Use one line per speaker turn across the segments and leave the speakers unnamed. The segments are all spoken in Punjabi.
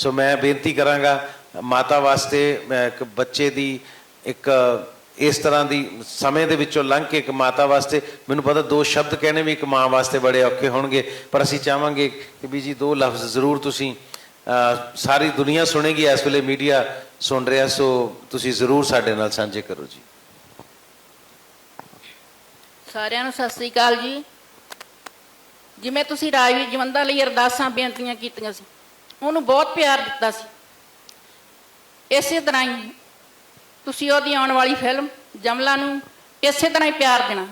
ਸੋ ਮੈਂ ਬੇਨਤੀ ਕਰਾਂਗਾ ਮਾਤਾ ਵਾਸਤੇ ਇੱਕ ਬੱਚੇ ਦੀ ਇੱਕ, ਇਸ ਤਰ੍ਹਾਂ ਦੀ ਸਮੇਂ ਦੇ ਵਿੱਚੋਂ ਲੰਘ ਕੇ ਇੱਕ ਮਾਤਾ ਵਾਸਤੇ, ਮੈਨੂੰ ਪਤਾ ਦੋ ਸ਼ਬਦ ਕਹਿਣੇ ਵੀ ਇੱਕ ਮਾਂ ਵਾਸਤੇ ਬੜੇ ਔਖੇ ਹੋਣਗੇ, ਪਰ ਅਸੀਂ ਚਾਹਾਂਗੇ ਕਿ ਵੀ ਜੀ ਦੋ ਲਫ਼ਜ਼ ਜ਼ਰੂਰ ਤੁਸੀਂ ਸਾਰੀ ਦੁਨੀਆ ਸੁਣੇਗੀ, ਇਸ ਵੇਲੇ ਮੀਡੀਆ ਸੁਣ ਰਿਹਾ, ਸੋ ਤੁਸੀਂ ਜ਼ਰੂਰ ਸਾਡੇ ਨਾਲ ਸਾਂਝੇ ਕਰੋ ਜੀ।
ਸਾਰਿਆਂ ਨੂੰ ਸਤਿ ਸ੍ਰੀ ਅਕਾਲ ਜੀ। ਜਿਵੇਂ ਤੁਸੀਂ ਰਾਜਵੀਰ ਜਵੰਦਾ ਲਈ ਅਰਦਾਸਾਂ, ਬੇਨਤੀਆਂ ਕੀਤੀਆਂ ਸੀ। ਉਹਨੂੰ ਬਹੁਤ ਪਿਆਰ ਦਿੱਤਾ ਸੀ। ਇਸੇ ਤਰ੍ਹਾਂ ਹੀ ਤੁਸੀਂ ਉਹਦੀ ਆਉਣ ਵਾਲੀ ਫਿਲਮ ਜਮਲਾ ਨੂੰ ਇਸੇ ਤਰ੍ਹਾਂ ਹੀ ਪਿਆਰ ਦੇਣਾ।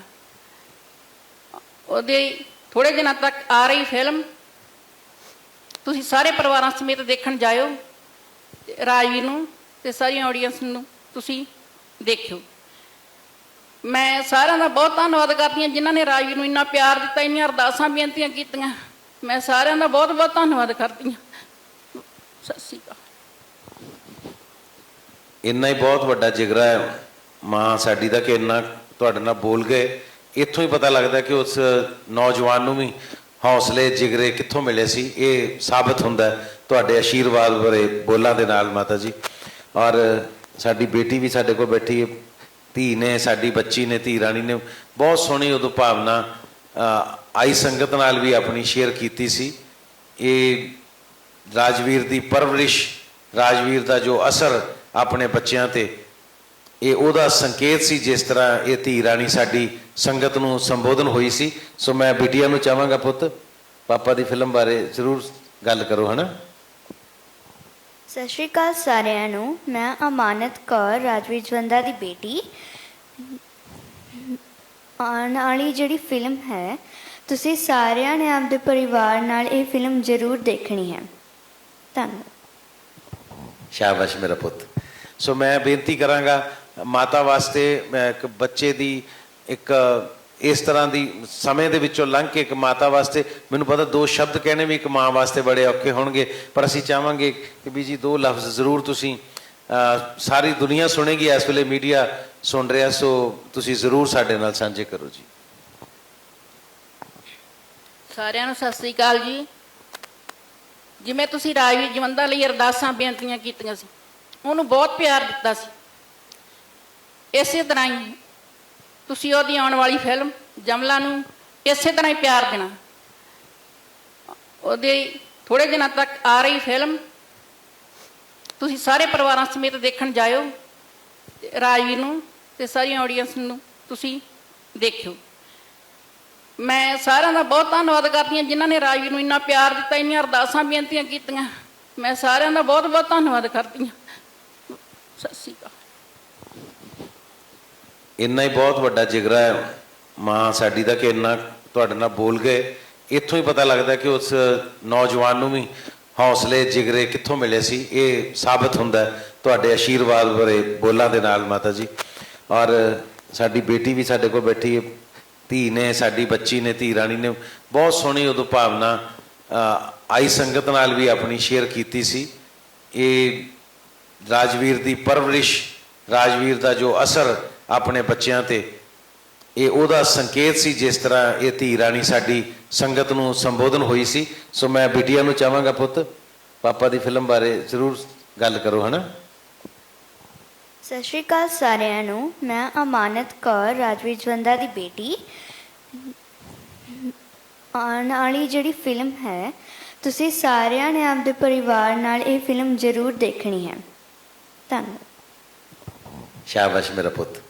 ਉਹਦੇ ਥੋੜੇ ਦਿਨਾਂ ਤੱਕ ਆ ਰਹੀ ਫਿਲਮ ਤੁਸੀਂ ਸਾਰੇ ਪਰਿਵਾਰਾਂ ਸਮੇਤ ਦੇਖਣ ਜਾਇਓ, ਰਾਜਵੀਰ ਨੂੰ ਤੇ ਸਾਰੀ ਆਡੀਅנס ਨੂੰ ਤੁਸੀਂ ਦੇਖਿਓ। ਮੈਂ ਸਾਰਿਆਂ ਦਾ ਬਹੁਤ ਧੰਨਵਾਦ ਕਰਦੀ ਹਾਂ ਜਿਨ੍ਹਾਂ ਨੇ ਰਾਜਵੀਰ ਨੂੰ ਇੰਨਾ ਪਿਆਰ ਦਿੱਤਾ, ਇੰਨੀਆਂ ਅਰਦਾਸਾਂ ਬੇਨਤੀਆਂ ਕੀਤੀਆਂ। ਮੈਂ ਸਾਰਿਆਂ ਦਾ ਬਹੁਤ ਬਹੁਤ ਧੰਨਵਾਦ ਕਰਦੀ ਹਾਂ। ਸਤਿ ਸ਼੍ਰੀ ਅਕਾਲ।
ਇੰਨਾ ਹੀ ਬਹੁਤ ਵੱਡਾ ਜਿਗਰਾ ਹੈ। ਮਾਂ ਸਾਡੀ ਦਾ ਕਿ ਇੰਨਾ ਤੁਹਾਡੇ ਨਾਲ ਬੋਲ ਗਏ। ਇੱਥੋਂ ਹੀ ਪਤਾ ਲੱਗਦਾ ਕਿ ਉਸ ਨੌਜਵਾਨ ਨੂੰ ਵੀ ਹੌਸਲੇ, ਜਿਗਰੇ ਕਿੱਥੋਂ ਮਿਲੇ ਸੀ। ਇਹ ਸਾਬਤ ਹੁੰਦਾ ਤੁਹਾਡੇ ਆਸ਼ੀਰਵਾਦ ਭਰੇ ਬੋਲਾਂ ਦੇ ਨਾਲ ਮਾਤਾ ਜੀ। ਔਰ ਸਾਡੀ ਬੇਟੀ ਵੀ ਸਾਡੇ ਕੋਲ ਬੈਠੀ ਹੈ। ਧੀ ਨੇ, ਸਾਡੀ ਬੱਚੀ ਨੇ, ਧੀ ਰਾਣੀ ਨੇ ਬਹੁਤ ਸੋਹਣੀ ਉਦੋਂ ਭਾਵਨਾ ਆਈ ਸੰਗਤ ਨਾਲ ਵੀ ਆਪਣੀ ਸ਼ੇਅਰ ਕੀਤੀ ਸੀ। ਇਹ ਰਾਜਵੀਰ ਦੀ ਪਰਵਰਿਸ਼, ਰਾਜਵੀਰ ਦਾ ਜੋ ਅਸਰ ਆਪਣੇ ਬੱਚਿਆਂ ਤੇ, ਇਹ ਉਹਦਾ ਸੰਕੇਤ ਸੀ ਜਿਸ ਤਰ੍ਹਾਂ ਇਹ ਧੀ ਰਾਣੀ ਸਾਡੀ ਸੰਗਤ ਨੂੰ ਸੰਬੋਧਨ ਹੋਈ ਸੀ। ਸੋ ਮੈਂ ਬਿਟੀਆ ਨੂੰ ਚਾਹਾਂਗਾ ਪੁੱਤ, ਪਾਪਾ ਦੀ ਫਿਲਮ ਬਾਰੇ ਜ਼ਰੂਰ ਗੱਲ ਕਰੋ, ਹਨਾ?
ਸਤਿ ਸ਼੍ਰੀ ਅਕਾਲ ਸਾਰਿਆਂ ਨੂੰ, ਮੈਂ ਅਮਾਨਤ ਕੌਰ, ਰਾਜਵੀਰ ਜਵੰਦਾ ਦੀ ਬੇਟੀ। ਆਉਣ ਵਾਲੀ ਜਿਹੜੀ ਫਿਲਮ ਹੈ, ਤੁਸੀਂ ਸਾਰਿਆਂ ਨੇ ਆਪਦੇ ਪਰਿਵਾਰ ਨਾਲ ਇਹ ਫਿਲਮ ਜ਼ਰੂਰ ਦੇਖਣੀ ਹੈ। ਧੰਨਵਾਦ
ਸ਼ਾਬਾਸ਼ ਮੇਰਾ ਪੁੱਤ। ਸੋ ਮੈਂ ਬੇਨਤੀ ਕਰਾਂਗਾ ਮਾਤਾ ਵਾਸਤੇ ਮੈਂ ਇੱਕ ਬੱਚੇ ਦੀ ਇੱਕ ਇਸ ਤਰ੍ਹਾਂ ਦੀ ਸਮੇਂ ਦੇ ਵਿੱਚੋਂ ਲੰਘ ਕੇ ਇੱਕ ਮਾਤਾ ਵਾਸਤੇ ਮੈਨੂੰ ਪਤਾ ਦੋ ਸ਼ਬਦ ਕਹਿਣੇ ਵੀ ਇੱਕ ਮਾਂ ਵਾਸਤੇ ਬੜੇ ਔਖੇ ਹੋਣਗੇ ਪਰ ਅਸੀਂ ਚਾਹਾਂਗੇ ਕਿ ਵੀ ਜੀ ਦੋ ਲਫ਼ਜ਼ ਜ਼ਰੂਰ ਤੁਸੀਂ ਸਾਰੀ ਦੁਨੀਆ ਸੁਣੇਗੀ ਇਸ ਵੇਲੇ ਮੀਡੀਆ ਸੁਣ ਰਿਹਾ ਸੋ ਤੁਸੀਂ ਜ਼ਰੂਰ ਸਾਡੇ ਨਾਲ ਸਾਂਝੇ ਕਰੋ ਜੀ।
ਸਾਰਿਆਂ ਨੂੰ ਸਤਿ ਸ੍ਰੀ ਅਕਾਲ ਜੀ। ਜਿਵੇਂ ਤੁਸੀਂ ਰਾਜਵੀਰ ਜਵੰਦਾ ਲਈ ਅਰਦਾਸਾਂ ਬੇਨਤੀਆਂ ਕੀਤੀਆਂ ਸੀ, ਉਹਨੂੰ ਬਹੁਤ ਪਿਆਰ ਦਿੱਤਾ ਸੀ। ਇਸੇ ਤਰ੍ਹਾਂ ਹੀ ਤੁਸੀਂ ਉਹਦੀ ਆਉਣ ਵਾਲੀ ਫਿਲਮ ਜਮਲਾ ਨੂੰ ਇਸੇ ਤਰ੍ਹਾਂ ਹੀ ਪਿਆਰ ਦੇਣਾ। ਉਹਦੇ ਥੋੜੇ ਦਿਨਾਂ ਤੱਕ ਆ ਰਹੀ ਫਿਲਮ ਤੁਸੀਂ ਸਾਰੇ ਪਰਿਵਾਰਾਂ ਸਮੇਤ ਦੇਖਣ ਜਾਇਓ ਤੇ ਰਾਜਵੀਰ ਨੂੰ ਤੇ ਸਾਰੀ ਆਡੀਅנס ਨੂੰ ਤੁਸੀਂ ਦੇਖਿਓ। ਮੈਂ ਸਾਰਿਆਂ ਦਾ ਬਹੁਤ ਧੰਨਵਾਦ ਕਰਦੀ ਹਾਂ ਜਿਨ੍ਹਾਂ ਨੇ ਰਾਜਵੀਰ ਨੂੰ ਇੰਨਾ ਪਿਆਰ ਦਿੱਤਾ, ਇੰਨੀਆਂ ਅਰਦਾਸਾਂ ਬੇਨਤੀਆਂ ਕੀਤੀਆਂ। ਮੈਂ ਸਾਰਿਆਂ ਦਾ ਬਹੁਤ ਬਹੁਤ ਧੰਨਵਾਦ ਕਰਦੀ ਹਾਂ। ਸਤਿ ਸ਼੍ਰੀ ਅਕਾਲ।
ਇੰਨਾ ਹੀ ਬਹੁਤ ਵੱਡਾ ਜਿਗਰਾ ਹੈ। ਮਾਂ ਸਾਡੀ ਦਾ ਕਿ ਇੰਨਾ ਤੁਹਾਡੇ ਨਾਲ ਬੋਲ ਗਏ। ਇੱਥੋਂ ਹੀ ਪਤਾ ਲੱਗਦਾ ਕਿ ਉਸ ਨੌਜਵਾਨ ਨੂੰ ਵੀ ਹੌਸਲੇ, ਜਿਗਰੇ ਕਿੱਥੋਂ ਮਿਲੇ ਸੀ। ਇਹ ਸਾਬਤ ਹੁੰਦਾ ਤੁਹਾਡੇ ਆਸ਼ੀਰਵਾਦ ਭਰੇ ਬੋਲਾਂ ਦੇ ਨਾਲ ਮਾਤਾ ਜੀ। ਔਰ ਸਾਡੀ ਬੇਟੀ ਵੀ ਸਾਡੇ ਕੋਲ ਬੈਠੀ ਹੈ। ਧੀ ਨੇ, ਸਾਡੀ ਬੱਚੀ ਨੇ, ਧੀ ਰਾਣੀ ਨੇ ਬਹੁਤ ਸੋਹਣੀ ਉਦੋਂ ਭਾਵਨਾ ਆਈ ਸੰਗਤ ਨਾਲ ਵੀ ਆਪਣੀ ਸ਼ੇਅਰ ਕੀਤੀ ਸੀ। ਇਹ ਰਾਜਵੀਰ ਦੀ ਪਰਵਰਿਸ਼, ਰਾਜਵੀਰ ਦਾ ਜੋ ਅਸਰ ਆਪਣੇ ਬੱਚਿਆਂ ਤੇ, ਇਹ ਉਹਦਾ ਸੰਕੇਤ ਸੀ ਜਿਸ ਤਰ੍ਹਾਂ ਇਹ ਧੀ ਰਾਣੀ ਸਾਡੀ ਸੰਗਤ ਨੂੰ ਸੰਬੋਧਨ ਹੋਈ ਸੀ। ਸੋ ਮੈਂ ਬਿਟੀਆ ਨੂੰ ਚਾਹਾਂਗਾ ਪੁੱਤ, ਪਾਪਾ ਦੀ ਫਿਲਮ ਬਾਰੇ ਜ਼ਰੂਰ ਗੱਲ ਕਰੋ, ਹਨਾ?
ਸਤਿ ਸ਼੍ਰੀ ਅਕਾਲ ਸਾਰਿਆਂ ਨੂੰ। ਮੈਂ ਅਮਾਨਤ ਕੌਰ, ਰਾਜਵੀਰ ਜਵੰਦਾ ਦੀ ਬੇਟੀ। ਆਉਣ ਵਾਲੀ ਜਿਹੜੀ ਫਿਲਮ ਹੈ, ਤੁਸੀਂ ਸਾਰਿਆਂ ਨੇ ਆਪਦੇ ਪਰਿਵਾਰ ਨਾਲ ਇਹ ਫਿਲਮ ਜ਼ਰੂਰ ਦੇਖਣੀ ਹੈ। ਧੰਨਵਾਦ।
ਸ਼ਾਬਾਸ਼ ਮੇਰਾ ਪੁੱਤ।